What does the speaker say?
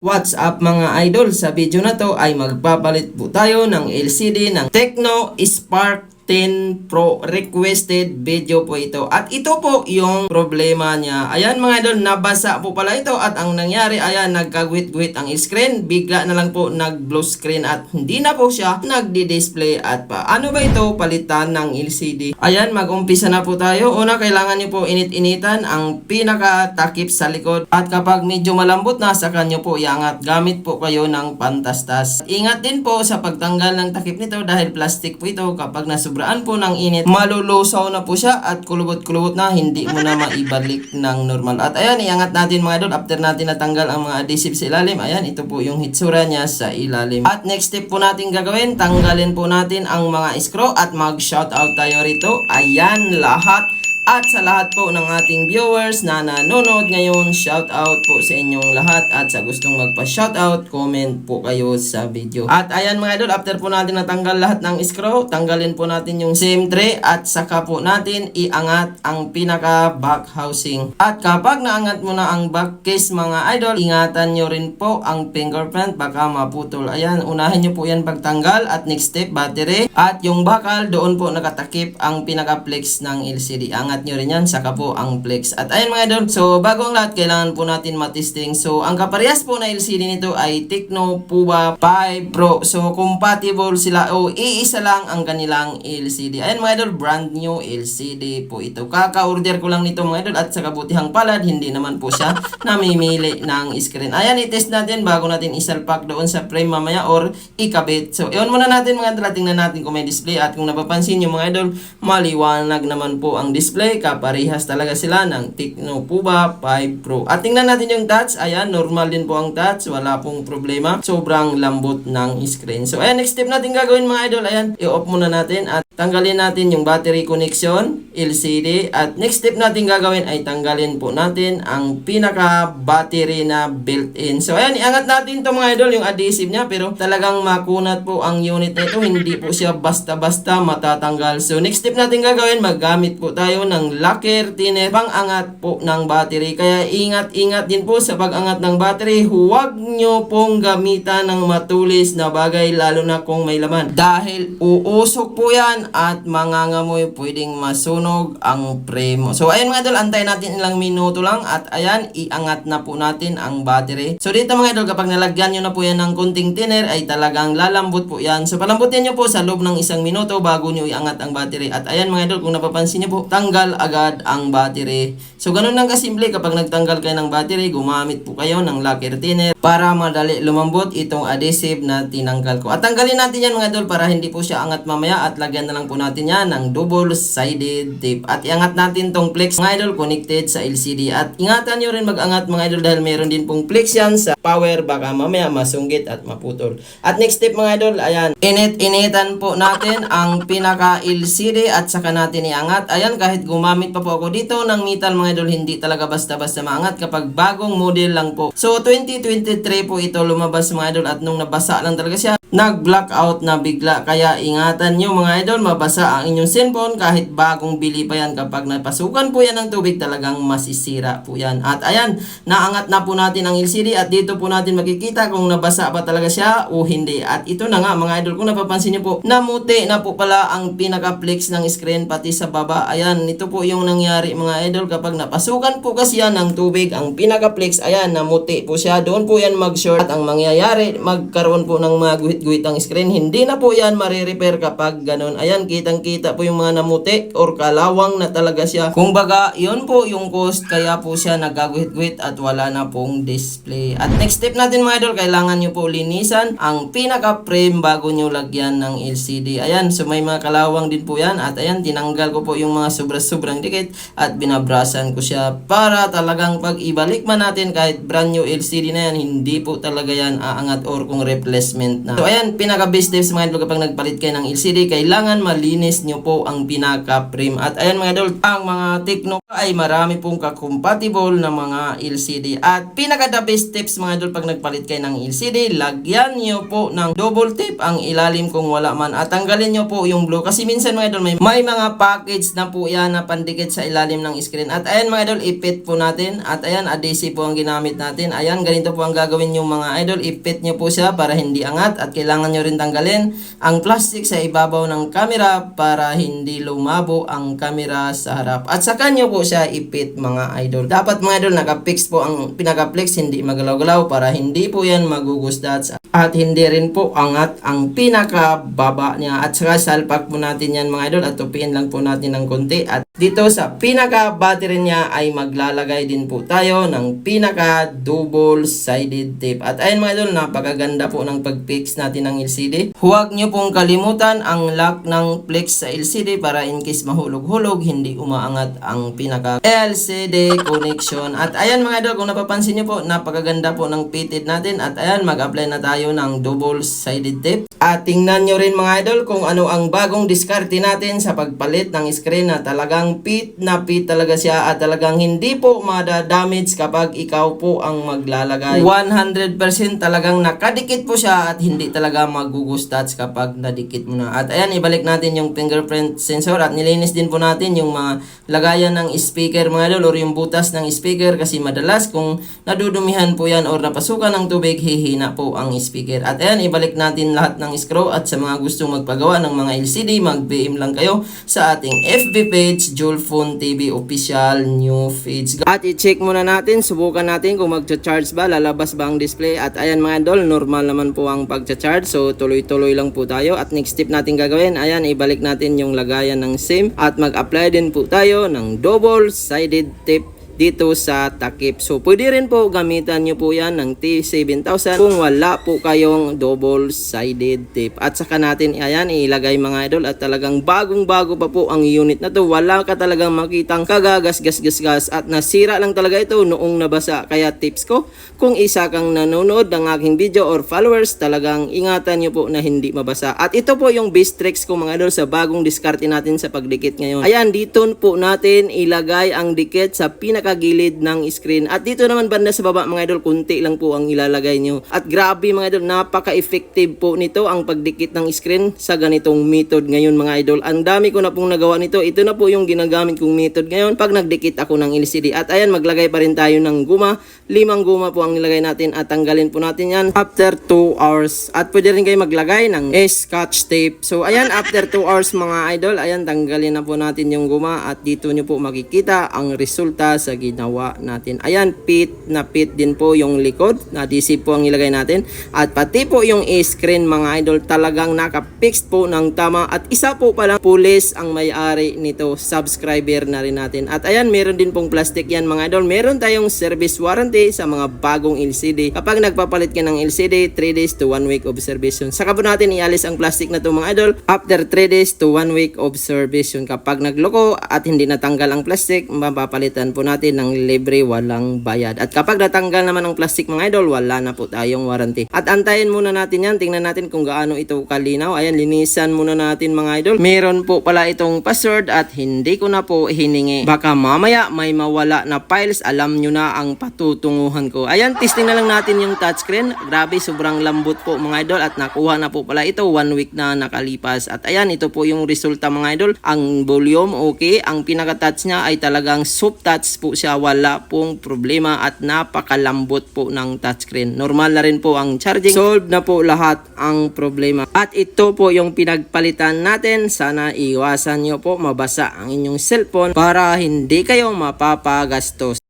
What's up mga idol? Sa video na to ay magpapalit po tayo ng LCD ng Tecno Spark 10 Pro requested video po ito. At ito po yung problema niya. Ayan mga idol, nabasa po pala ito at ang nangyari, ayan, nagkagwit-gwit ang screen. Bigla na lang po nag-blue screen at hindi na po siya nagdi-display at pa. Ano ba ito? Palitan ng LCD. Ayan, mag-umpisa na po tayo. Una, kailangan niyo po init-initan ang pinaka-takip sa likod. At kapag medyo malambot na, saka nyo po iangat. Gamit po kayo ng pantastas. Ingat din po sa pagtanggal ng takip nito dahil plastic po ito. Kapag nasubraan po ng init, malulusaw na po siya at kulubot-kulubot na, hindi mo na maibalik ng normal. At ayan, iangat natin mga idol. After natin natanggal ang mga adhesive sa ilalim, ayan, ito po yung hitsura niya sa ilalim. At next step po natin gagawin, tanggalin po natin ang mga screw at mag-shoutout tayo rito. Ayan, lahat at sa lahat po ng ating viewers na nanonood ngayon, shout out po sa inyong lahat at sa gustong magpa-shout out, comment po kayo sa video. At ayan mga idol, after po natin natanggal lahat ng screw, tanggalin po natin yung same tray at saka po natin iangat ang pinaka back housing. At kapag naangat mo na ang back case mga idol, ingatan nyo rin po ang fingerprint baka maputol. Ayan, unahin nyo po yan pagtanggal at next step battery at yung bakal doon po nakatakip ang pinaka flex ng LCD. Angat nyo rin yan, saka po ang flex. At ayun mga idol, so bago ang lahat, kailangan po natin matesting. So ang kaparehas po na LCD nito ay Tecno Puba 5 Pro. So compatible sila o iisa lang ang kanilang LCD. Ayun mga idol, brand new LCD po ito. Kaka-order ko lang nito mga idol at sa kabutihang palad, hindi naman po siya namimili ng screen. Ayan, i-test natin bago natin isalpak doon sa frame mamaya or ikabit. So, iyon muna natin mga idol tingnan natin kung may display at kung napapansin nyo mga idol, maliwanag naman po ang display. Kaparehas talaga sila ng Tecno Puba 5 Pro. At tingnan natin yung touch. Ayan, normal din po ang touch. Wala pong problema. Sobrang lambot ng screen. So, ayan, next step natin gagawin mga idol. Ayan, i-off muna natin at tanggalin natin yung battery connection, LCD. At next step natin gagawin ay tanggalin po natin ang pinaka battery na built-in. So, ayan, iangat natin to mga idol, yung adhesive niya. Pero talagang makunat po ang unit na ito. Hindi po siya basta-basta matatanggal. So, next step natin gagawin, maggamit po tayo ng lacquer thinner pang-angat po ng battery. Kaya ingat-ingat din po sa pag-angat ng battery. Huwag nyo pong gamitan ng matulis na bagay lalo na kung may laman. Dahil uusok po yan at mangangamoy pwedeng masunog ang frame mo. So ayan mga idol, antayin natin ilang minuto lang at ayan, iangat na po natin ang battery. So dito mga idol, kapag nalagyan nyo na po yan ng kunting thinner ay talagang lalambot po yan. So palambutin nyo po sa loob ng isang minuto bago nyo iangat ang battery. At ayan mga idol, kung napapansin nyo po, tanggal agad ang battery. So ganun lang kasimple kapag nagtanggal kayo ng battery, gumamit po kayo ng lacquer thinner para madali lumambot itong adhesive na tinanggal ko. At tanggalin natin yan mga idol para hindi po siya angat mamaya at lagyan na lang po natin yan ng double-sided tape. At iangat natin tong flex mga idol connected sa LCD. At ingatan nyo rin mag-angat mga idol dahil meron din pong flex yan sa power baka mamaya masunggit at maputol. At next step mga idol, ayan, init-initan po natin ang pinaka LCD at saka natin iangat. Ayan, kahit gumamit pa po ako dito ng metal mga idol, hindi talaga basta-basta maangat kapag bagong model lang po. So 2023 po ito lumabas mga idol at nung nabasa lang talaga siya, nag-blackout na bigla. Kaya ingatan nyo mga idol, mabasa ang inyong cellphone kahit bagong bili pa yan. Kapag napasukan po yan ng tubig, talagang masisira po yan. At ayan, naangat na po natin ang LCD at dito po natin makikita kung nabasa ba talaga siya o hindi. At ito na nga mga idol, kung napapansin nyo po, namuti na po pala ang pinaka-flex ng screen pati sa baba. Ayan, ito po yung nangyari mga idol kapag napasukan po kasi yan ng tubig, ang pinaka-flex, ayan, namuti po siya. Doon po yan mag-short at ang mangyayari, magkaroon po ng mga guhit-guhit ang screen. Hindi na po yan marirepair kapag ganun. Ayan, kitang-kita po yung mga namuti or kalawang na talaga siya. Kung baga, yun po yung cost kaya po siya nagaguhit-guhit at wala na pong display. At next step natin mga idol, kailangan nyo po linisan ang pinaka-frame bago nyo lagyan ng LCD. Ayan, so may mga kalawang din po yan. At ayan, tinanggal ko po yung mga sobra-sobrang dikit at binabrasan ko siya para talagang pag ibalik man natin kahit brand new LCD na yan, hindi po talaga yan aangat or kung replacement na. So ayan, pinaka-best tips mga idol kapag nagpalit kayo ng LCD, kailangan malinis nyo po ang pinaka-frame. At ayan mga idol, ang mga Tecno ay marami pong ka-compatible na mga LCD. At pinaka-the best tips mga idol pag nagpalit kayo ng LCD, lagyan nyo po ng double tape ang ilalim kung wala man. At tanggalin nyo po yung blue. Kasi minsan mga idol, may, may mga package na po yan na pandikit sa ilalim ng screen. At ayan mga idol, ipit po natin. At ayan, adhesive po ang ginamit natin. Ayan, ganito po ang gagawin yung mga idol. Ipit nyo po siya para hindi angat. At kailangan nyo rin tanggalin ang plastic sa ibabaw ng camera para hindi lumabo ang camera sa harap. At saka nyo po siya ipit mga idol. Dapat mga idol, naka-fix po ang pinaka-flex, hindi magalaw-galaw para hindi po yan magugusdat at hindi rin po angat ang pinaka-baba niya. At saka salpak po natin yan mga idol at tupiin lang po natin ng konti. At dito sa pinaka-battery niya ay maglalagay din po tayo ng pinaka-double sided tape. At ayun mga idol, napakaganda po ng pag-fix natin ng LCD. Huwag nyo pong kalimutan ang lock ng flex sa LCD para in case mahulog-hulog, hindi umaangat ang pinaka LCD connection. At ayan mga idol, kung napapansin nyo po, napakaganda po ng fitted natin. At ayan, mag-apply na tayo ng double sided tape. At tingnan nyo rin mga idol kung ano ang bagong diskarte natin sa pagpalit ng screen na talagang fit na fit talaga siya at talagang hindi po madadamage kapag ikaw po ang maglalagay. 100% talagang nakadikit po siya at hindi talaga magugustats kapag nadikit mo na. At ayan, ibalik natin yung fingerprint sensor at nilinis din po natin yung mga lagayan ng speaker mga idol or yung butas ng speaker kasi madalas kung nadudumihan po yan or napasukan ng tubig, hihina po ang speaker. At ayan, ibalik natin lahat ng screw at sa mga gustong magpagawa ng mga LCD, mag-PM lang kayo sa ating FB page, Julfon TV Official New Page. At i-check muna natin, subukan natin kung magcha-charge ba, lalabas ba ang display. At ayan mga idol, normal naman po ang pagcha-charge. So tuloy-tuloy lang po tayo. At next step natin gagawin, ayan, ibalik natin yung lagayan ng SIM. At mag-apply din po tayo ng double-sided tape dito sa takip. So, pwede rin po gamitan nyo po yan ng T7000 kung wala po kayong double-sided tape. At saka natin, ayan, ilagay mga idol at talagang bagong-bago pa po ang unit na to. Wala ka talagang makitang kagagas-gas-gas-gas at nasira lang talaga ito noong nabasa. Kaya tips ko, kung isa kang nanonood ng aking video or followers, talagang ingatan nyo po na hindi mabasa. At ito po yung best tricks ko mga idol sa bagong diskarte natin sa pagdikit ngayon. Ayan, dito po natin ilagay ang dikit sa pinakagilid ng screen. At dito naman banda sa baba mga idol, kunti lang po ang ilalagay nyo. At grabe mga idol, napaka-effective po nito ang pagdikit ng screen sa ganitong method ngayon mga idol. Ang dami ko na pong nagawa nito. Ito na po yung ginagamit kong method ngayon pag nagdikit ako ng LCD. At ayan, maglagay pa rin tayo ng guma. Limang guma po ang nilagay natin at tanggalin po natin yan after 2 hours. At pwede rin kayo maglagay ng scotch tape. So ayan, after 2 hours mga idol, ayan, tanggalin na po natin yung guma at dito nyo po makikita ang resulta sa ginawa natin. Ayan, pit na pit din po yung likod. Na-DC po ang ilagay natin. At pati po yung screen mga idol talagang naka-fix po ng tama. At isa po pala pulis ang may-ari nito. Subscriber na rin natin. At ayan, meron din pong plastic yan mga idol. Meron tayong service warranty sa mga bagong LCD. Kapag nagpapalit ka ng LCD, 3 days to 1 week observation. Saka po natin ialis ang plastic na to mga idol. After 3 days to 1 week observation. Kapag nagloko at hindi natanggal ang plastic, mapapalitan po natin ng libre walang bayad. At kapag natanggal naman ang plastic mga idol, wala na po tayong warranty. At antayin muna natin yan. Tingnan natin kung gaano ito kalinaw. Ayan, linisan muna natin mga idol. Meron po pala itong password at hindi ko na po hiningi. Baka mamaya may mawala na files. Alam nyo na ang patutunguhan ko. Ayan, testing na lang natin yung touchscreen. Grabe, sobrang lambot po mga idol. At nakuha na po pala ito. One week na nakalipas. At ayan, ito po yung resulta mga idol. Ang volume, okay. Ang pinaka-touch niya ay talagang soft touch po siya. Wala pong problema at napakalambot po ng touchscreen. Normal na rin po ang charging. Solved na po lahat ang problema. At ito po yung pinagpalitan natin. Sana iwasan nyo po mabasa ang inyong cellphone para hindi kayo mapapagastos.